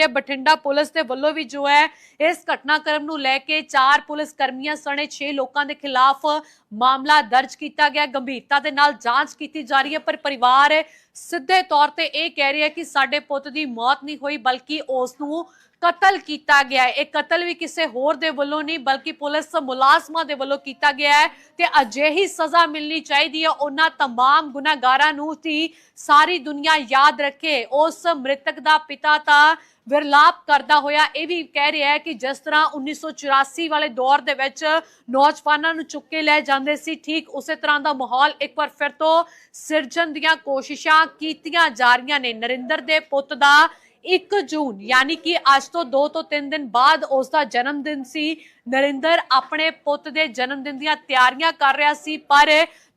ਹੈ ਬਠਿੰਡਾ ਪੁਲਿਸ ਦੇ ਵੱਲੋਂ ਵੀ ਜੋ ਹੈ, ਇਸ ਘਟਨਾਕ੍ਰਮ ਨੂੰ ਲੈ ਕੇ ਚਾਰ ਪੁਲਿਸ ਕਰਮੀਆਂ ਸਣੇ 6 ਲੋਕਾਂ ਦੇ ਖਿਲਾਫ ਮਾਮਲਾ ਦਰਜ ਕੀਤਾ ਗਿਆ, ਗੰਭੀਰਤਾ ਦੇ ਨਾਲ ਜਾਂਚ ਕੀਤੀ ਜਾ ਰਹੀ ਹੈ, ਪਰ ਪਰਿਵਾਰ ਸਿੱਧੇ ਤੌਰ ਤੇ ਇਹ ਕਹਿ ਰਿਹਾ ਕਿ ਸਾਡੇ ਪੁੱਤ ਦੀ ਮੌਤ ਨਹੀਂ ਹੋਈ, ਬਲਕਿ ਉਸ ਨੂੰ ਕਤਲ ਕੀਤਾ ਗਿਆ ਹੈ ਇਹ ਕਤਲ ਵੀ ਕਿਸੇ ਹੋਰ ਦੇ ਵੱਲੋਂ ਨਹੀਂ ਬਲਕਿ ਪੁਲਿਸ ਮੁਲਾਜ਼ਮਾਂ ਦੇ ਵੱਲੋਂ ਕੀਤਾ ਗਿਆ ਹੈ ਤੇ ਅਜਿਹੀ ਸਜ਼ਾ ਮਿਲਣੀ ਚਾਹੀਦੀ ਹੈ ਉਹਨਾਂ तमाम ਗੁਨਾਹਗਾਰਾਂ ਨੂੰที่ਸਾਰੀ ਦੁਨੀਆ ਯਾਦ ਰੱਖੇ ਉਸ ਮ੍ਰਿਤਕ ਦਾ ਪਿਤਾ ਤਾਂ ਵਿਰਲਾਪ ਕਰਦਾ ਹੋਇਆ ਇਹ ਵੀ ਕਹਿ ਰਿਹਾ ਹੈ ਕਿ ਜਿਸ ਤਰ੍ਹਾਂ 1984 ਵਾਲੇ ਦੌਰ ਦੇ ਵਿੱਚ ਨੌਜਵਾਨਾਂ ਨੂੰ ਚੁੱਕ ਕੇ ਲੈ ਜਾਂਦੇ ਸੀ ਠੀਕ ਉਸੇ ਤਰ੍ਹਾਂ ਦਾ ਮਾਹੌਲ ਇੱਕ ਵਾਰ ਫਿਰ ਤੋਂ ਸਿਰਜਣ ਦੀਆਂ ਕੋਸ਼ਿਸ਼ਾਂ ਕੀਤੀਆਂ ਜਾ ਰਹੀਆਂ ਨੇ ਨਰਿੰਦਰ ਦੇ ਪੁੱਤ ਦਾ 1 ਜੂਨ, ਯਾਨੀ ਕਿ ਅੱਜ ਤੋਂ 2 ਤੋਂ 3 ਦਿਨ ਬਾਅਦ ਉਸ ਦਾ ਜਨਮ ਦਿਨ ਸੀ। ਨਰਿੰਦਰ ਆਪਣੇ ਪੁੱਤ ਦੇ ਜਨਮ ਦਿਨ ਦੀਆਂ ਤਿਆਰੀਆਂ ਕਰ ਰਿਹਾ ਸੀ, ਪਰ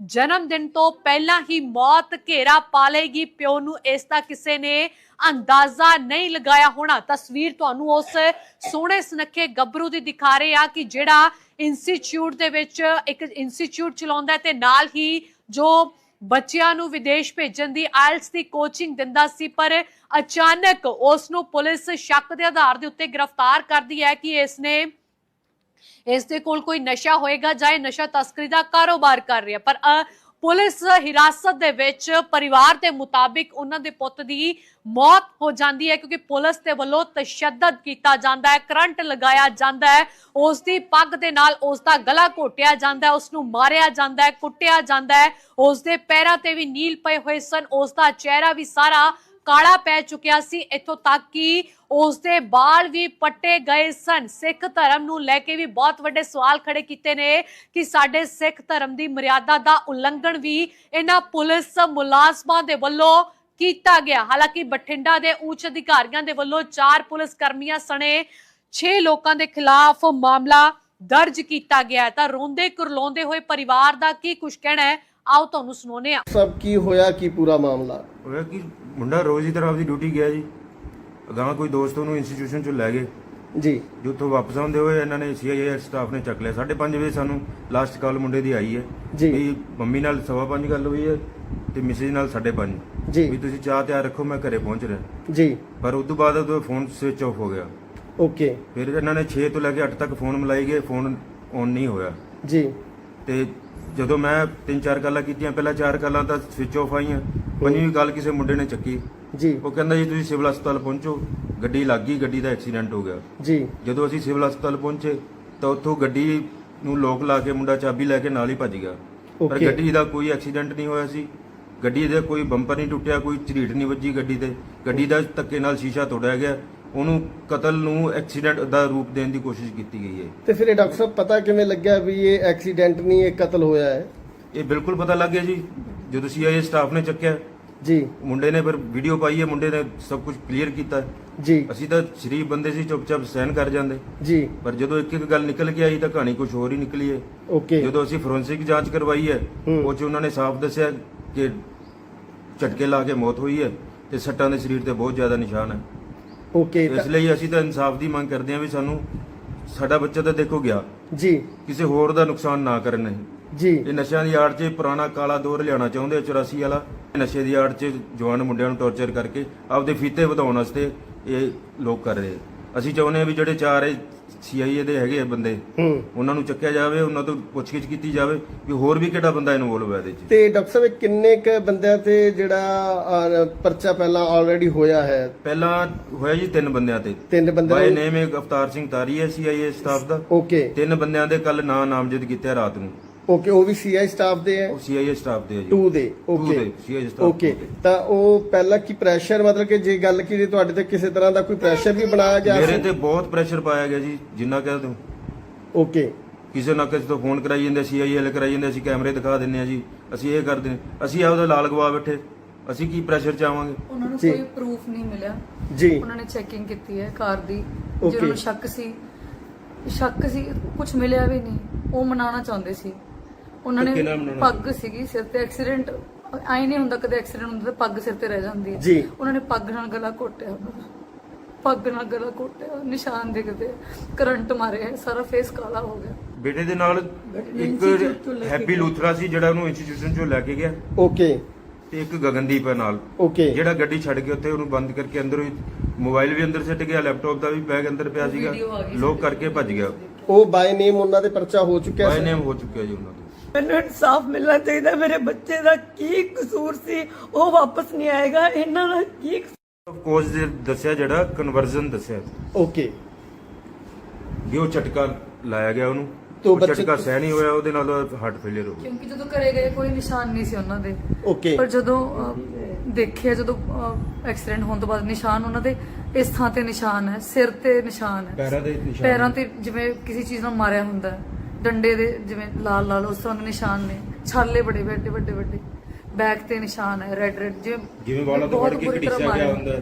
ਜਨਮ ਦਿਨ ਤੋਂ ਪਹਿਲਾਂ ਹੀ ਮੌਤ ਘੇਰਾ ਪਾ ਲਏਗੀ। ਪਿਓ ਨੂੰ ਇਸ ਦਾ ਕਿਸੇ ਨੇ ਅੰਦਾਜ਼ਾ ਨਹੀਂ ਲਗਾਇਆ ਹੋਣਾ। ਤਸਵੀਰ ਤੁਹਾਨੂੰ ਉਸ ਸੋਹਣੇ ਸੁਨੱਖੇ ਗੱਭਰੂ ਦੀ ਦਿਖਾ ਰਹੇ ਆ ਕਿ ਜਿਹੜਾ ਇੰਸਟੀਚਿਊਟ ਦੇ ਵਿੱਚ ਇੱਕ ਇੰਸਟੀਚਿਊਟ ਚਲਾਉਂਦਾ ਤੇ ਨਾਲ ਹੀ ਜੋ ਬੱਚਿਆਂ ਨੂੰ ਵਿਦੇਸ਼ ਭੇਜਣ ਦੀ ਆਇਲਸ ਦੀ ਕੋਚਿੰਗ ਦਿੰਦਾ ਸੀ ਪਰ ਅਚਾਨਕ ਉਸ ਨੂੰ ਪੁਲਿਸ ਸ਼ੱਕ ਦੇ ਆਧਾਰ ਦੇ ਉੱਤੇ ਗ੍ਰਿਫਤਾਰ ਕਰਦੀ ਹੈ ਕਿ ਇਸ ਨੇ ਇਸ ਦੇ ਕੋਲ ਕੋਈ ਨਸ਼ਾ ਹੋਏਗਾ ਜਾਂ ਇਹ ਨਸ਼ਾ ਤਸਕਰੀ ਦਾ ਕਾਰੋਬਾਰ ਕਰ ਰਿਹਾ ਪਰ ਅ, ਪੁਲਿਸ ਹਿਰਾਸਤ ਦੇ ਵਿੱਚ ਪਰਿਵਾਰ ਦੇ ਮੁਤਾਬਿਕ ਉਹਨਾਂ ਦੇ ਪੁੱਤ ਦੀ ਮੌਤ ਹੋ ਜਾਂਦੀ ਹੈ, ਕਿਉਂਕਿ ਪੁਲਿਸ ਦੇ ਵੱਲੋਂ ਤਸ਼ੱਦਦ ਕੀਤਾ ਜਾਂਦਾ ਹੈ, ਕਰੰਟ ਲਗਾਇਆ ਜਾਂਦਾ ਹੈ ਉਸ ਦੀ ਪੱਗ ਦੇ ਨਾਲ ਉਸ ਦਾ ਗਲਾ ਘੋਟਿਆ ਜਾਂਦਾ ਹੈ ਉਸ ਨੂੰ ਮਾਰਿਆ ਜਾਂਦਾ ਹੈ, ਕੁੱਟਿਆ ਜਾਂਦਾ ਹੈ ਉਸ ਦੇ ਪੈਰਾਂ ਤੇ ਵੀ ਨੀਲ ਪਏ ਹੋਏ ਸਨ ਉਸ ਦਾ ਚਿਹਰਾ ਵੀ ਸਾਰਾ ਕਾਲਾ ਪੈ ਚੁੱਕਿਆ ਸੀ ਇੱਥੋਂ ਤੱਕ ਕਿ ਉਸ ਦੇ ਬਾਲ ਵੀ ਪੱਟੇ ਗਏ ਸਨ। ਸਿੱਖ ਧਰਮ ਨੂੰ ਲੈ ਕੇ ਵੀ ਬਹੁਤ ਵੱਡੇ ਸਵਾਲ ਖੜੇ ਕੀਤੇ ਨੇ ਕਿ ਸਾਡੇ ਸਿੱਖ ਧਰਮ ਦੀ ਮਰਿਆਦਾ ਦਾ ਉਲੰਘਣ ਵੀ ਇਹਨਾਂ ਪੁਲਿਸ ਮੁਲਾਜ਼ਮਾਂ ਦੇ ਵੱਲੋਂ ਕੀਤਾ ਗਿਆ। ਹਾਲਾਂਕਿ ਬਠਿੰਡਾ ਦੇ ਉੱਚ ਅਧਿਕਾਰੀਆਂ ਦੇ ਵੱਲੋਂ ਚਾਰ ਪੁਲਿਸ ਕਰਮੀਆਂ ਸਣੇ 6 ਲੋਕਾਂ ਦੇ ਖਿਲਾਫ ਮਾਮਲਾ ਦਰਜ ਕੀਤਾ ਗਿਆ ਹੈ। ਤਾਂ ਰੋਂਦੇ ਕੁਰਲਾਉਂਦੇ ਹੋਏ ਪਰਿਵਾਰ ਦਾ ਕੀ ਕੁਝ ਕਹਿਣਾ ਹੈ? ਆਓ ਤੁਹਾਨੂੰ ਸੁਣਾਉਂਦੇ ਹਾਂ। ਸਭ ਕੀ ਹੋਇਆ ਕੀ ਪੂਰਾ ਮਾਮਲਾ? ਹੋਇਆ ਕਿ? ਮੁੰਡਾ ਰੋਜ਼ ਦੀ ਤਰ੍ਹਾਂ ਆਪਦੀ ਡਿਊਟੀ ਗਿਆ ਜੀ। ਅਗਾਂਹ ਕੋਈ ਦੋਸਤ ਉਹਨੂੰ ਇੰਸਟੀਟਿਊਸ਼ਨ ਚੋਂ ਲੈ ਗਏ। ਜੀ। ਜੋ ਉੱਥੋਂ ਵਾਪਸ ਆਉਂਦੇ ਹੋਏ ਇਹਨਾਂ ਨੇ ਸੀਆਈਏ ਸਟਾਫ ਨੇ ਚੱਕ ਲਿਆ। 5:30 ਵਜੇ ਸਾਨੂੰ ਲਾਸਟ ਕਾਲ ਮੁੰਡੇ ਦੀ ਆਈ ਹੈ। ਜੀ। ਵੀ ਮੰਮੀ ਨਾਲ ਸਵਾ ਪੰਜ ਗੱਲ ਹੋਈ ਹੈ ਤੇ ਮਿਸਿਸ ਨਾਲ 5:30 ਜੀ। ਵੀ ਤੁਸੀਂ ਚਾਹ ਤਿਆਰ ਰੱਖੋ ਮੈਂ ਘਰੇ ਪਹੁੰਚ ਰਿਹਾ। ਜੀ। ਪਰ ਉਸ ਤੋਂ ਬਾਅਦ ਉਹਦਾ ਫੋਨ ਸਵਿਚ ਆਫ ਹੋ ਗਿਆ। ਓਕੇ। ਫਿਰ ਇਹਨਾਂ ਨੇ 6 ਤੋਂ ਲੈ ਕੇ 8 ਤੱਕ ਫੋਨ ਮਿਲਾਈ ਗਏ ਫੋਨ ਔਨ ਨਹੀਂ ਹੋਇਆ। ਜੀ। ਤੇ ਜਦੋਂ ਮੈਂ ਤਿੰਨ ਚਾਰ ਕਾਲਾਂ ਕੀਤੀਆਂ ਪਹਿਲਾਂ ਚਾਰ ਕਾਲਾਂ ਤਾਂ ਸਵਿਚ ਆਫ ਆਈਆਂ। ਪੰਜਵੀਂ ਕਾਲ ਕਿਸੇ ਮੁੰਡੇ ਨੇ ਚੱਕੀ। ਜੀ। ਉਹ ਕਹਿੰਦਾ ਜੀ ਤੁਸੀਂ ਸਿਵਲ ਹਸਪਤਾਲ ਪਹੁੰਚੋ ਗੱਡੀ ਲੱਗ ਗਈ ਗੱਡੀ ਦਾ ਐਕਸੀਡੈਂਟ ਹੋ ਗਿਆ। ਜੀ। ਜਦੋਂ ਅਸੀਂ ਸਿਵਲ ਹਸਪਤਾਲ ਪਹੁੰਚੇ ਤਾਂ ਉੱਥੋਂ ਗੱਡੀ ਨੂੰ ਲੋਕ ਲਾ ਕੇ ਮੁੰਡਾ ਚਾਬੀ ਲੈ ਕੇ ਨਾਲ ਹੀ ਭੱਜ ਗਿਆ। ਪਰ Okay. ਗੱਡੀ ਦਾ ਕੋਈ ਐਕਸੀਡੈਂਟ ਨਹੀਂ ਹੋਇਆ ਸੀ। ਗੱਡੀ ਦੇ ਕੋਈ ਬੰਪਰ ਨਹੀਂ ਟੁੱਟਿਆ ਕੋਈ ਝਰੀਟ ਨਹੀਂ ਵੱਜੀ ਗੱਡੀ ਤੇ। ਗੱਡੀ ਦਾ ਧੱਕੇ ਨਾਲ ਸ਼ੀਸ਼ਾ ਤੋੜਿਆ ਗਿਆ। ਉਹਨੂੰ ਕਤਲ ਨੂੰ ਐਕਸੀਡੈਂਟ ਦਾ ਰੂਪ ਦੇਣ ਦੀ ਕੋਸ਼ਿਸ਼ ਕੀਤੀ ਗਈ ਹੈ। ਤੇ ਫਿਰ ਇਹ ਡਾਕਟਰ ਸਾਹਿਬ ਪਤਾ ਕਿਵੇਂ ਲੱਗਿਆ ਵੀ ਇਹ ਐਕਸੀਡੈਂਟ ਨਹੀਂ ਇਹ ਕਤਲ ਹੋਇਆ ਹੈ? ਇਹ ਬਿਲਕੁਲ ਪਤਾ ਲੱਗ ਗਿਆ ਜੀ। ਜਦੋਂ ਸੀਆਈਏ ਸਟਾਫ ਨੇ ਚੱਕਿਆ ਜੀ। ਮੁੰਡੇ ਨੇ ਫਿਰ ਵੀਡੀਓ ਪਾਈ ਹੈ ਮੁੰਡੇ ਨੇ ਸਭ ਕੁਝ ਕਲੀਅਰ ਕੀਤਾ ਜੀ। ਅਸੀਂ ਤਾਂ ਸ਼ਰੀਫ ਬੰਦੇ ਸੀ ਚੁੱਪਚਾਪ ਸਹਿਨ ਕਰ ਜਾਂਦੇ। ਜੀ। ਪਰ ਜਦੋਂ ਇੱਕ ਇੱਕ ਗੱਲ ਨਿਕਲ ਕੇ ਆਈ ਤਾਂ ਕਹਾਣੀ ਕੁਝ ਹੋਰ ਹੀ ਨਿਕਲੀ ਹੈ। ਓਕੇ। ਜਦੋਂ ਅਸੀਂ ਫੋਰੈਂਸਿਕ ਜਾਂਚ ਕਰਵਾਈ ਹੈ। ਉਹ ਚ ਉਹਨਾਂ ਨੇ ਸਾਫ਼ ਦੱਸਿਆ ਕਿ ਝਟਕੇ ਲਾ ਕੇ ਮੌਤ ਹੋਈ ਹੈ ਤੇ ਸੱਟਾਂ ਦੇ ਸਰੀਰ ਤੇ ਬਹੁਤ ਜ਼ਿਆਦਾ ਨਿਸ਼ਾਨ ਹੈ। ਓਕੇ ਇਸ ਲਈ ਅਸੀਂ ਤਾਂ ਇਨਸਾਫ ਦੀ ਮੰਗ ਕਰਦੇ ਹਾਂ ਵੀ ਸਾਨੂੰ ਸਾਡਾ ਬੱਚਾ ਤਾਂ ਦੇਖੋ ਗਿਆ। ਜੀ। ਕਿਸੇ ਹੋਰ ਦਾ ਨੁਕਸਾਨ ਨਾ ਕਰਨ ਇਹ। ਜੀ। ਇਹ ਨਸ਼ਿਆਂ ਦੀ ਆੜ 'ਚ ਪੁਰਾਣਾ ਕਾਲਾ ਦੌਰ ਲਿਆਉਣਾ ਚਾਹੁੰਦੇ ਆ 84 ਵਾਲਾ। ਨਸ਼ੇ ਦੀ ਆੜ 'ਚ ਜਵਾਨ ਮੁੰਡਿਆਂ ਨੂੰ ਟੌਰਚਰ ਕਰਕੇ ਆਪਦੇ ਫੀਤੇ ਵਧਾਉਣ ਵਾਸਤੇ ਇਹ ਲੋਕ ਕਰ ਰਹੇ ਆ। ਅਸੀਂ ਚਾਹੁੰਦੇ ਆ ਵੀ ਜਿਹੜੇ ਚਾਰ ਸੀਆਈਏ ਦੇ ਹੈਗੇ ਆ ਬੰਦੇ ਹੂੰ। ਉਹਨਾਂ ਨੂੰ ਚੱਕਿਆ ਜਾਵੇ ਉਹਨਾਂ ਤੋਂ ਪੁੱਛਗਿੱਛ ਕੀਤੀ ਜਾਵੇ ਵੀ ਹੋਰ ਵੀ ਕਿਹੜਾ ਬੰਦਾ ਇਨਵੋਲਵ ਹੈ ਇਹਦੇ 'ਚ। ਤੇ ਡਾਕਟਰ ਸਾਹਿਬ ਇਹ ਕਿੰਨੇ ਕ ਬੰਦਿਆਂ ਤੇ ਜਿਹੜਾ ਅਹ, ਪਰਚਾ ਪਹਿਲਾਂ ਆਲਰੇਡੀ ਹੋਇਆ ਹੈ? ਪਹਿਲਾਂ ਹੋਇਆ ਜੀ ਤਿੰਨ ਬੰਦਿਆਂ ਤੇ। ਤਿੰਨ ਬਾਈ ਬੰਦੇ ਨੇਮ ਇੱਕ ਅਵਤਾਰ ਸਿੰਘ ਤਾਰੀ ਹੈ ਸੀਆਈਏ ਸਟਾਫ ਦਾ। ਓਕੇ। ਤਿੰਨ ਬੰਦਿਆਂ ਦੇ ਕੱਲ ਨਾਂ ਨਾਮਜ਼ਦ ਕੀਤੇ ਆ ਰਾਤ ਨੂੰ। ਓਕੇ ਉਹ ਵੀ ਸੀਆਈ ਸਟਾਫ ਦੇ ਹੈ? ਉਹ ਸੀਆਈਏ ਸਟਾਫ ਦੇ ਆ ਜੀ। 2 ਦੇ Two ਓਕੇ ਦੇ, CI staff ਓਕੇ two ਦੇ। ਤਾਂ ਉਹ ਪਹਿਲਾਂ ਕੀ ਪ੍ਰੈਸ਼ਰ ਮਤਲਬ ਕਿ ਜੇ ਗੱਲ ਕੀਤੀ ਤੁਹਾਡੇ ਤੇ ਕਿਸੇ ਤਰ੍ਹਾਂ ਦਾ ਕੋਈ ਪ੍ਰੈਸ਼ਰ ਵੀ ਬਣਾਇਆ ਗਿਆ ਮੇਰੇ? ਤੇ ਬਹੁਤ ਪ੍ਰੈਸ਼ਰ ਪਾਇਆ ਗਿਆ ਜੀ ਜਿੰਨਾ ਕਹਿ ਤੂੰ। ਓਕੇ ਕਿਸੇ ਨਾ ਕਿਸੇ ਤੋਂ ਫੋਨ ਕਰਾਈ ਜਾਂਦੇ ਸੀ ਆਈਐਲ ਕਰਾਈ ਜਾਂਦੇ ਅਸੀਂ ਕੈਮਰੇ ਦਿਖਾ ਦਿੰਨੇ ਆ ਜੀ ਅਸੀਂ ਇਹ ਕਰਦੇ ਹਾਂ। ਅਸੀਂ ਆਪਦਾ ਲਾਲ ਗਵਾ ਬੈਠੇ ਅਸੀਂ ਕੀ ਪ੍ਰੈਸ਼ਰ ਚਾਵਾਂਗੇ ਉਹਨਾਂ ਨੂੰ ਜੀ। ਕੋਈ ਪ੍ਰੂਫ ਨਹੀਂ ਮਿਲਿਆ। ਜੀ। ਉਹਨਾਂ ਨੇ ਚੈਕਿੰਗ ਕੀਤੀ ਹੈ ਕਾਰ ਦੀ Okay. ਜਿਹਨਾਂ ਨੂੰ ਸ਼ੱਕ ਸੀ। ਸ਼ੱਕ ਸੀ ਕੁਝ ਮਿਲਿਆ ਵੀ ਨਹੀਂ। ਉਹ ਮਨਾਉਣਾ ਚਾਹੁੰਦੇ ਸੀ। ਉਹਨਾਂ ਧੱਕੇ ਨੇ ਪੱਗ ਸੀਗੀ ਸਿਰ ਤੇ ਐਕਸੀਡੈਂਟ ਆਈ ਨਹੀਂ ਹੁੰਦਾ ਕਦੇ ਐਕਸੀਡੈਂਟ ਹੁੰਦਾ ਤਾਂ ਪੱਗ ਸਿਰ ਤੇ ਰਹਿ ਜਾਂਦੀ ਹੈ। ਜੀ। ਉਹਨਾਂ ਨੇ ਪੱਗ ਨਾਲ ਗਲਾ ਘੋਟਿਆ ਉਹਨਾਂ ਪੱਗ ਨਾਲ ਗਲਾ ਘੋਟਿਆ ਨਿਸ਼ਾਨ ਦਿਖਦੇ ਕਰੰਟ ਮਾਰਿਆ ਸਾਰਾ ਫੇਸ ਕਾਲਾ ਹੋ ਗਿਆ। ਬੇਟੇ ਦੇ ਨਾਲ ਇੱਕ ਹੈਪੀ ਲੂਥਰਾ ਸੀ ਜਿਹੜਾ ਉਹਨੂੰ ਇੰਸਟੀਟਿਊਸ਼ਨ ਚੋਂ ਲੈ ਕੇ ਗਿਆ। ਓਕੇ। ਤੇ ਇੱਕ ਗਗਨਦੀਪ ਹੈ ਨਾਲ। ਓਕੇ। ਜਿਹੜਾ ਗੱਡੀ ਛੱਡ ਕੇ ਉੱਥੇ ਉਹਨੂੰ ਬੰਦ ਕਰਕੇ ਅੰਦਰੋਂ ਹੀ ਮੋਬਾਈਲ ਵੀ ਅੰਦਰ ਸਿੱਟ ਗਿਆ ਲੈਪਟਾਪ ਦਾ ਵੀ ਬੈਗ ਅੰਦਰ ਪਿਆ ਸੀਗਾ। ਲੋਕ ਕਰਕੇ ਭੱਜ ਗਿਆ। ਉਹ ਬਾਈ ਨੇਮ ਉਹਨਾਂ ਦੇ ਪਰਚਾ ਹੋ ਚੁੱਕਿਆ ਬਾਈ ਸੀ। ਨੇਮ ਹੋ ਚੁੱਕਿਆ ਜੀ ਉਹਨਾਂ ਦਾ। ਮੈਨੂੰ ਇਨਸਾਫ ਮਿਲਣਾ ਚਾਹੀਦਾ ਮੇਰੇ ਬੱਚੇ ਦਾ ਕੀ ਕਸੂਰ ਸੀ ਉਹ ਵਾਪਸ ਨਹੀਂ ਆਏਗਾ ਇਹਨਾਂ ਦਾ ਕੀ ਕੋਚ ਦੇ ਦੱਸਿਆ ਜਿਹੜਾ ਕਨਵਰਜ਼ਨ ਦੱਸਿਆ। ਓਕੇ ਵੀ ਉਹ ਝਟਕਾ ਲਾਇਆ ਗਿਆ ਉਹਨੂੰ। ਤੋ ਬੱਚੇ- ਝਟਕਾ ਸਹਿ ਨਹੀਂ ਹੋਇਆ ਉਹਦੇ ਨਾਲ ਹਾਰਟ ਫੇਲਿਅਰ ਹੋ ਗਿਆ ਕਿਉਂਕਿ ਜਦੋਂ ਘਰੇ ਗਏ ਕੋਈ ਨਿਸ਼ਾਨ ਨਹੀਂ ਸੀ ਉਹਨਾਂ ਦੇ। ਓਕੇ ਪਰ ਜਦੋਂ ਅਹ, ਦੇਖਿਆ ਜਦੋਂ ਐਕਸੀਡੈਂਟ ਹੋਣ ਤੋਂ ਬਾਅਦ ਨਿਸ਼ਾਨ ਉਹਨਾਂ ਦੇ ਇਸ ਥਾਂ ਤੇ ਨਿਸ਼ਾਨ ਹੈ ਸਿਰ ਤੇ ਨਿਸ਼ਾਨ ਹੈ। ਪੈਰਾਂ ਦੇ ਨਿਸ਼ਾਨ ਪੈਰਾਂ ਤੇ ਜਿਵੇਂ ਕਿਸੇ ਚੀਜ਼ ਨਾਲ ਮਾਰਿਆ ਹੁੰਦਾ ਹੈ। ਡੰਡੇ ਦੇ ਜਿਵੇਂ ਲਾਲ ਲਾਲ ਉਸ ਤਰ੍ਹਾਂ ਦੇ ਨਿਸ਼ਾਨ ਨੇ। ਛਾਲੇ ਬੜੇ ਵੱਡੇ ਵੱਡੇ ਵੱਡੇ। ਬੈਕ ਤੇ ਨਿਸ਼ਾਨ ਹੈ ਰੈੱਡ ਰੈੱਡ ਜਿਵੇਂ ਜਿਵੇਂ ਵਾਲਾਂ ਤੋਂ ਬਹੁਤ ਫੜ ਕੇ ਬੁਰੀ ਤਰ੍ਹਾਂ ਘੜੀਸਿਆ ਗਿਆ ਮਾਰਿਆ। ਹੁੰਦਾ।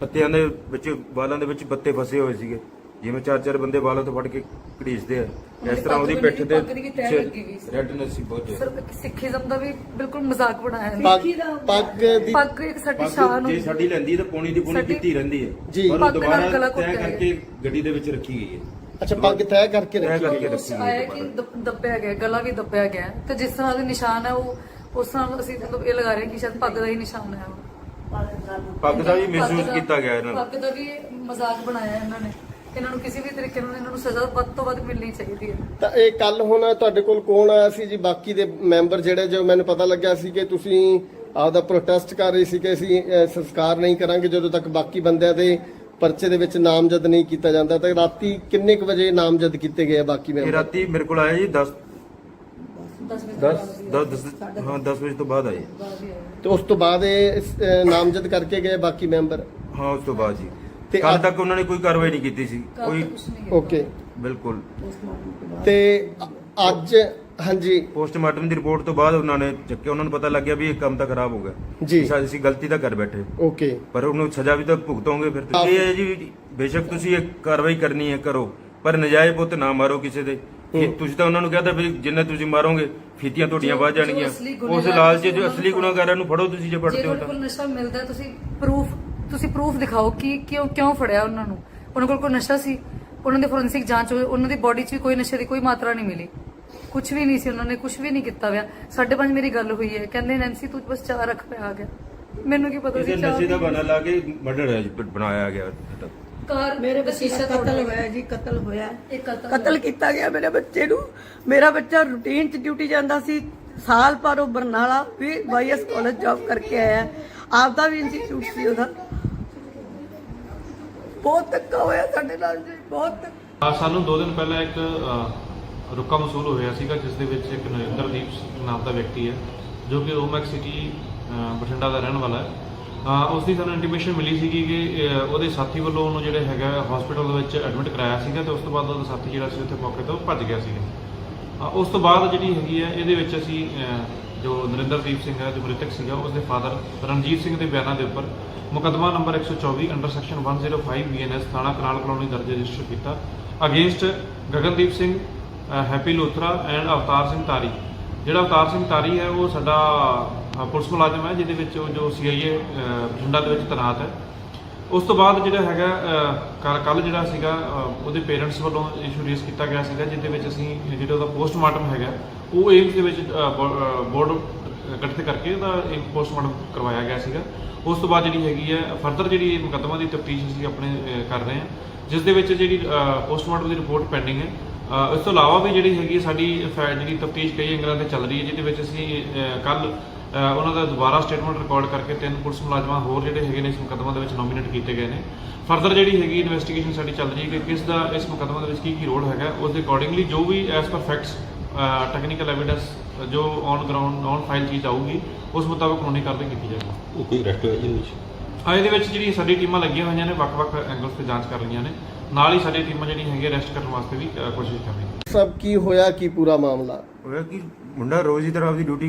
ਪੱਤਿਆਂ ਦੇ ਵਿੱਚ ਵਾਲਾਂ ਦੇ ਵਿੱਚ ਪੱਤੇ ਫਸੇ ਹੋਏ ਸੀਗੇ। ਜਿਵੇਂ ਚਾਰ ਚਾਰ ਬੰਦੇ ਵਾਲਾਂ ਤੋਂ ਫੜ ਕੇ ਘੜੀਸਦੇ ਆ। ਇਸ ਤਰ੍ਹਾਂ ਉਹਦੀ ਪਿੱਠ ਤੇ ਪੱਗ ਦੀ ਵੀ ਤਹਿ ਲੱਗੀ ਹੋਈ ਸੀ। ਰੈਡਨੈਸ ਸੀ ਬਹੁਤ ਜ਼ਿਆਦਾ। ਸਰ ਸਿੱਖੀਜ਼ਮ ਦਾ ਵੀ ਬਿਲਕੁਲ ਮਜ਼ਾਕ ਬਣਾਇਆ ਹੈ। ਪੱਗ ਪੱਗ ਦੀ ਪੱਗ ਇੱਕ ਸਾਡੀ ਸ਼ਾਨ ਪੱਗ ਜੇ ਹੁੰਦੀ ਸਾਡੀ ਲੈਂਦੀ ਹੈ ਤਾਂ ਪੌਣੀ ਦੀ ਪੌਣੀ ਸਾਡੀ- ਕੀਤੀ ਰਹਿੰਦੀ ਹੈ। ਜੀ। ਪਰ ਉਹ ਪੱਗ ਨਾਲ ਗਲਾ ਦੁਬਾਰਾ ਤੈਅ। ਕਰਕੇ ਗੱਡੀ ਦੇ ਵਿੱਚ ਰੱਖੀ ਗਈ ਹੈ। ਅੱਛਾ ਪੱਗ ਤੈਅ ਕਰਕੇ ਤੈਅ ਰੱਖੀ ਕਰਕੇ ਰੱਖੀ ਆਇਆ ਕਿ ਦੱਬ- ਦੱਬਿਆ ਗਿਆ ਗਲਾ ਵੀ ਦੱਬਿਆ ਗਿਆ। ਤੇ ਜਿਸ ਤਰ੍ਹਾਂ ਦੇ ਨਿਸ਼ਾਨ ਹੈ ਉਹ ਉਸ ਤਰ੍ਹਾਂ ਅਸੀਂ ਮਤਲਬ ਇਹ ਲਗਾ ਰਹੇ ਹਾਂ ਕਿ ਸ਼ਾਇਦ ਪੱਗ ਦਾ ਹੀ ਨਿਸ਼ਾਨ ਹੈ। ਉਹ ਪੱਗ ਦਾ ਵੀ ਮਿਸਯੂਜ਼ ਕੀਤਾ ਗਿਆ ਇਹਨਾਂ ਨੂੰ। ਪੱਗ ਦਾ ਵੀ ਮਜ਼ਾਕ ਬਣਾਇਆ ਇਹਨਾਂ ਨੇ। ਇਹਨਾਂ ਨੂੰ ਕਿਸੇ ਵੀ ਤਰੀਕੇ ਨਾਲ ਇਹਨਾਂ ਨੂੰ ਸਜ਼ਾ ਵੱਧ ਤੋਂ ਵੱਧ ਮਿਲਣੀ ਚਾਹੀਦੀ ਹੈ। ਤਾਂ ਇਹ ਕੱਲ ਹੁਣ ਤੁਹਾਡੇ ਕੋਲ ਕੌਣ ਆਇਆ ਸੀ ਜੀ? ਬਾਕੀ ਦੇ ਮੈਂਬਰ ਜਿਹੜੇ ਜੋ ਮੈਨੂੰ ਪਤਾ ਲੱਗਿਆ ਸੀ ਕਿ ਤੁਸੀਂ ਆਪਦਾ ਪ੍ਰੋਟੈਸਟ ਕਰ ਰਹੇ ਸੀ ਕਿ ਅਸੀਂ ਅਹ, ਸੰਸਕਾਰ ਨਹੀਂ ਕਰਾਂਗੇ ਜਦੋਂ ਤੱਕ ਬਾਕੀ ਬੰਦਿਆਂ ਦੇ ਪਰਚੇ ਦੇ ਵਿੱਚ ਨਾਮਜ਼ਦ ਨਹੀਂ ਕੀਤਾ ਜਾਂਦਾ ਤਾਂ ਰਾਤੀ ਕਿੰਨੇ ਕੁ ਵਜੇ ਨਾਮਜ਼ਦ ਕੀਤੇ ਗਏ ਆ ਬਾਕੀ ਇਹ ਮੈਂਬਰ? ਰਾਤੀ ਮੇਰੇ ਕੋਲ ਆਇਆ ਜੀ 10 10 ਵਜੇ 10 10 ਹਾਂ 10 ਵਜੇ ਤੋਂ ਬਾਅਦ ਆਏ। ਤੇ ਉਸ ਤੋਂ ਬਾਅਦ ਇਹ ਅਹ, ਨਾਮਜ਼ਦ ਕਰਕੇ ਗਏ ਬਾਕੀ ਮੈਂਬਰ? ਹਾਂ ਉਸ ਤੋਂ ਬਾਅਦ ਜੀ। ਤੇ ਕੱਲ ਅੱਜ- ਤੱਕ ਉਹਨਾਂ ਨੇ ਕੋਈ ਕਾਰਵਾਈ ਨਹੀਂ ਕੀਤੀ ਸੀ। ਕੋਈ। ਓਕੇ। ਬਿਲਕੁਲ। ਤੇ ਅ- ਅੱਜ ਹਾਂਜੀ। ਪੋਸਟਮਾਰਟਮ ਦੀ ਰਿਪੋਰਟ ਤੋਂ ਬਾਅਦ ਉਹਨਾਂ ਨੇ ਚੱਕਿਆ ਉਹਨਾਂ ਨੂੰ ਪਤਾ ਲੱਗਿਆ ਵੀ ਇਹ ਕੰਮ ਤਾਂ ਖਰਾਬ ਹੋ ਗਿਆ। ਜੀ। ਸ਼ਾਇਦ ਅਸੀਂ ਗਲਤੀ ਤਾਂ ਕਰ ਬੈਠੇ। ਓਕੇ। ਪਰ ਉਹਨੂੰ ਸਜ਼ਾ ਵੀ ਤਾਂ ਭੁਗਤੋਗੇ ਫਿਰ। ਇਹ ਹੈ ਜੀ ਬੇਸ਼ੱਕ ਤੁਸੀਂ ਇਹ ਕਾਰਵਾਈ ਕਰਨੀ ਹੈ ਕਰੋ। ਪਰ ਨਜਾਇਜ਼ ਪੁੱਤ ਨਾ ਮਾਰੋ ਕਿਸੇ ਦੇ। ਕਿ ਤੁਸੀਂ ਤਾਂ ਉਹਨਾਂ ਨੂੰ ਕਹਿੰਦਾ ਵੀ ਜਿੰਨੇ ਤੁਸੀਂ ਮਾਰੋਗੇ ਫੀਤੀਆਂ ਤੁਹਾਡੀਆਂ ਵੱਧ ਜੋ ਜਾਣਗੀਆਂ। ਉਸ ਲਾਲਚ ਜੋ ਅਸਲੀ ਗੁਨਾਹਗਾਰਾਂ ਨੂੰ ਫੜੋ ਤੁਸੀਂ ਜੇ ਜੇ ਫੜਦੇ ਹੋ ਤਾਂ। ਕੋਲ ਨਸ਼ਾ ਮਿਲਦਾ ਤੁਸੀਂ ਪ੍ਰੂਫ ਤੁਸੀਂ ਪ੍ਰੂਫ ਦਿਖਾਓ ਕਿ ਕਿਉਂ ਕਿਉਂ ਫੜਿਆ ਉਹਨਾਂ ਨੂੰ। ਉਹਨਾਂ ਕੋਲ ਕੋਈ ਨਸ਼ਾ ਸੀ? ਉਹਨਾਂ ਦੀ ਫੋਰੈਂਸਿਕ ਜਾਂਚ ਹੋਈ ਉਹਨਾਂ ਦੀ ਬੋਡੀ 'ਚ ਵੀ ਕੋਈ ਨਸ਼ੇ ਦੀ ਕੋਈ ਮਾਤਰਾ ਨਹੀਂ ਮਿਲੀ। ਕੁਝ ਵੀ ਨਹੀਂ ਸੀ ਉਹਨਾਂ ਨੇ ਕੁਝ ਵੀ ਨਹੀਂ ਕੀਤਾ ਸਾਡੇ ਪੰਜ ਮੇਰੀ ਗੱਲ ਹੋਈ ਹੈ। ਕਹਿੰਦੇ ਨੈਂਸੀ ਤੂੰ ਬਸ ਚਾਹ ਰੱਖ ਪਿਆ ਆ ਗਿਆ। ਮੈਨੂੰ ਕੀ ਪਤਾ ਇਹਦੇ ਸੀ ਚਾਹ ਨਸ਼ੇ ਦਾ ਬਹਾਨਾ ਲਾ ਕੇ ਮਰਡਰ ਹੈ ਜੀ, ਬਣਾਇਆ ਗਿਆ ਕਾਰ ਮੇਰੇ ਬੱਚੇ ਦਾ ਕਤਲ ਹੋਇਆ ਜੀ ਕਤਲ ਹੋਇਆ। ਇਹ ਕਤਲ ਕਤਲ ਕੀਤਾ ਗਿਆ ਮੇਰੇ ਬੱਚੇ ਨੂੰ। ਮੇਰਾ ਬੱਚਾ ਰੂਟੀਨ 'ਚ ਡਿਊਟੀ ਜਾਂਦਾ ਸੀ। ਸਾਲ ਪਰ ਉਹ ਬਰਨਾਲਾ ਵੀ ਵਾਈਐਸ ਕਾਲਜ ਜੌਬ ਕਰਕੇ ਆਇਆ। ਆਪਦਾ ਵੀ ਇੰਸਟੀਚਿਊਟ ਸੀ ਉਹਦਾ। ਬਹੁਤ ਧੱਕਾ ਹੋਇਆ ਸਾਡੇ ਨਾਲ ਜੀ ਬਹੁਤ ਧੱਕਾ ਸਾਨੂੰ ਦੋ ਦਿਨ ਪਹਿਲਾਂ ਇੱਕ ਅ, ਰੁਕਾ ਮਸੂਲ ਹੋਇਆ ਸੀਗਾ, ਜਿਸ ਦੇ ਵਿੱਚ ਇੱਕ ਨਰਿੰਦਰਦੀਪ ਸਿੰਘ ਨਾਮ ਦਾ ਵਿਅਕਤੀ ਹੈ, ਜੋ ਕਿ ਓਮੈਕ ਸਿਟੀ ਬਠਿੰਡਾ ਦਾ ਰਹਿਣ ਵਾਲਾ ਹੈ। ਉਸ ਦੀ ਸਾਨੂੰ ਇੰਟੀਮੇਸ਼ਨ ਮਿਲੀ ਸੀਗੀ ਕਿ ਉਹਦੇ ਸਾਥੀ ਵੱਲੋਂ ਉਹਨੂੰ ਜਿਹੜੇ ਹੈਗਾ ਹਸਪੀਟਲ ਦੇ ਵਿੱਚ ਐਡਮਿਟ ਕਰਾਇਆ ਸੀਗਾ ਤੇ ਉਸ ਤੋਂ ਬਾਅਦ ਉਹਦਾ ਸਾਥੀ ਜਿਹੜਾ ਸੀ ਉੱਥੇ ਮੌਕੇ ਤੋਂ ਭੱਜ ਗਿਆ ਸੀਗਾ। ਉਸ ਤੋਂ ਬਾਅਦ ਜਿਹੜੀ ਹੈਗੀ ਹੈ, ਇਹਦੇ ਵਿੱਚ ਅਸੀਂ ਜੋ ਨਰਿੰਦਰਦੀਪ ਸਿੰਘ ਹੈ, ਜੋ ਮ੍ਰਿਤਕ ਸੀਗਾ ਉਸ ਦੇ ਫਾਦਰ ਰਣਜੀਤ ਸਿੰਘ ਦੇ ਬਿਆਨਾਂ ਦੇ ਉੱਪਰ ਮੁਕੱਦਮਾ ਨੰਬਰ 124 ਅੰਡਰ ਸੈਕਸ਼ਨ 105 ਬੀਐਨਐਸ ਥਾਣਾ ਕਨਾਲ ਕਲੋਨੀ ਦਰਜ ਰਜਿਸਟਰ ਕੀਤਾ। Against Gagandeep Singh Happy Lothra and Avtar Singh Tari. ਜਿਹੜਾ ਅਵਤਾਰ ਸਿੰਘ ਤਾਰੀ ਹੈ, ਉਹ ਸਾਡਾ ਪੁਲਿਸ ਮੁਲਾਜ਼ਮ ਹੈ, ਜਿਹਦੇ ਵਿੱਚ ਉਹ ਜੋ ਸੀਆਈਏ ਬਠਿੰਡਾ ਦੇ ਵਿੱਚ ਤੈਨਾਤ ਹੈ। ਉਸ ਤੋਂ ਬਾਅਦ ਜਿਹੜਾ ਹੈਗਾ ਕੱਲ ਜਿਹੜਾ ਸੀਗਾ ਉਹਦੇ ਪੇਰੈਂਟਸ ਵੱਲੋਂ ਇਸ਼ੂ ਰੇਸ ਕੀਤਾ ਗਿਆ ਸੀਗਾ, ਜਿਹਦੇ ਵਿੱਚ ਅਸੀਂ, ਜਿਹੜਾ ਉਹਦਾ ਪੋਸਟਮਾਰਟਮ ਹੈਗਾ, ਉਹ ਏਮਸ ਦੇ ਵਿੱਚ ਬੋਰਡ ਗਠਿਤ ਕਰਕੇ ਉਹਦਾ ਇੱਕ ਪੋਸਟਮਾਰਟਮ ਕਰਵਾਇਆ ਗਿਆ ਸੀਗਾ। ਉਸ ਤੋਂ ਬਾਅਦ ਜਿਹੜੀ ਹੈਗੀ ਹੈ, ਫਰਦਰ ਜਿਹੜੀ ਮੁਕੱਦਮਾ ਦੀ ਤਫਤੀਸ਼ ਅਸੀਂ ਆਪਣੇ ਕਰ ਰਹੇ ਹਾਂ, ਜਿਸ ਦੇ ਵਿੱਚ ਜਿਹੜੀ ਪੋਸਟਮਾਰਟਮ ਦੀ ਰਿਪੋਰਟ ਪੈਂਡਿੰਗ ਹੈ ਇਸ ਤੋਂ ਇਲਾਵਾ ਵੀ ਜਿਹੜੀ ਹੈਗੀ ਸਾਡੀ ਜਿਹੜੀ ਤਫਤੀਸ਼ ਕਈ ਐਂਗਲਾਂ ਤੇ ਚੱਲ ਰਹੀ ਹੈ ਜਿਹਦੇ ਵਿੱਚ ਅਸੀਂ ਕੱਲ ਉਹਨਾਂ ਦਾ ਦੁਬਾਰਾ ਸਟੇਟਮੈਂਟ ਰਿਕਾਰਡ ਕਰਕੇ ਤਿੰਨ ਪੁਲਿਸ ਮੁਲਾਜ਼ਮਾਂ ਹੋਰ ਜਿਹੜੇ ਹੈਗੇ ਨੇ ਇਸ ਮੁਕੱਦਮਾ ਦੇ ਵਿੱਚ ਨੋਮੀਨੇਟ ਕੀਤੇ ਗਏ ਨੇ। ਫਰਦਰ ਜਿਹੜੀ ਹੈਗੀ ਇਨਵੈਸਟੀਗੇਸ਼ਨ ਸਾਡੀ ਚੱਲ ਰਹੀ ਹੈ ਕਿ ਕਿਸ ਦਾ ਇਸ ਮੁਕੱਦਮਾ ਦੇ ਵਿੱਚ ਕੀ ਕੀ ਰੋਲ ਹੈਗਾ ਉਸ ਦੇ ਅਕੋਰਡਿੰਗਲੀ ਜੋ ਵੀ as per facts technical evidence ਜੋ ਔਨ ਗਰਾਊਂਡ ਔਨ ਫਾਈਲ ਚੀਜ਼ ਆਊਗੀ ਉਸ ਮੁਤਾਬਕ ਕਾਨੂੰਨੀ ਕਾਰਵਾਈ ਕੀਤੀ ਜਾਏਗੀ ਉਹ ਕੋਈ ਅਰੈਸਟ ਹੋਇਆ ਜੀ ਇਹਦੇ ਵਿੱਚ? ਆ ਇਹਦੇ ਵਿੱਚ ਜਿਹੜੀ ਸਾਡੀ ਟੀਮਾਂ ਲੱਗੀਆਂ ਹੋਈਆਂ ਨੇ ਵੱਖ-ਵੱਖ ਐਂਗਲਸ ਤੇ ਜਾਂਚ ਕਰ ਰਹੀਆਂ ਨੇ। ਨਾਲ ਹੀ ਸਾਡੀ ਟੀਮਾਂ ਜਿਹੜੀਆਂ ਹੈਗੀਆਂ ਅਰੈਸਟ ਕਰਨ ਵਾਸਤੇ ਵੀ ਅ, ਕੋਸ਼ਿਸ਼ ਕਰ ਰਹੀਆਂ ਸਭ ਕੀ ਹੋਇਆ ਕੀ ਪੂਰਾ ਮਾਮਲਾ? ਹੋਇਆ ਕਿ? ਮੁੰਡਾ ਰੋਜ਼ ਦੀ ਤਰ੍ਹਾਂ ਆਪਦੀ ਡਿਊਟੀ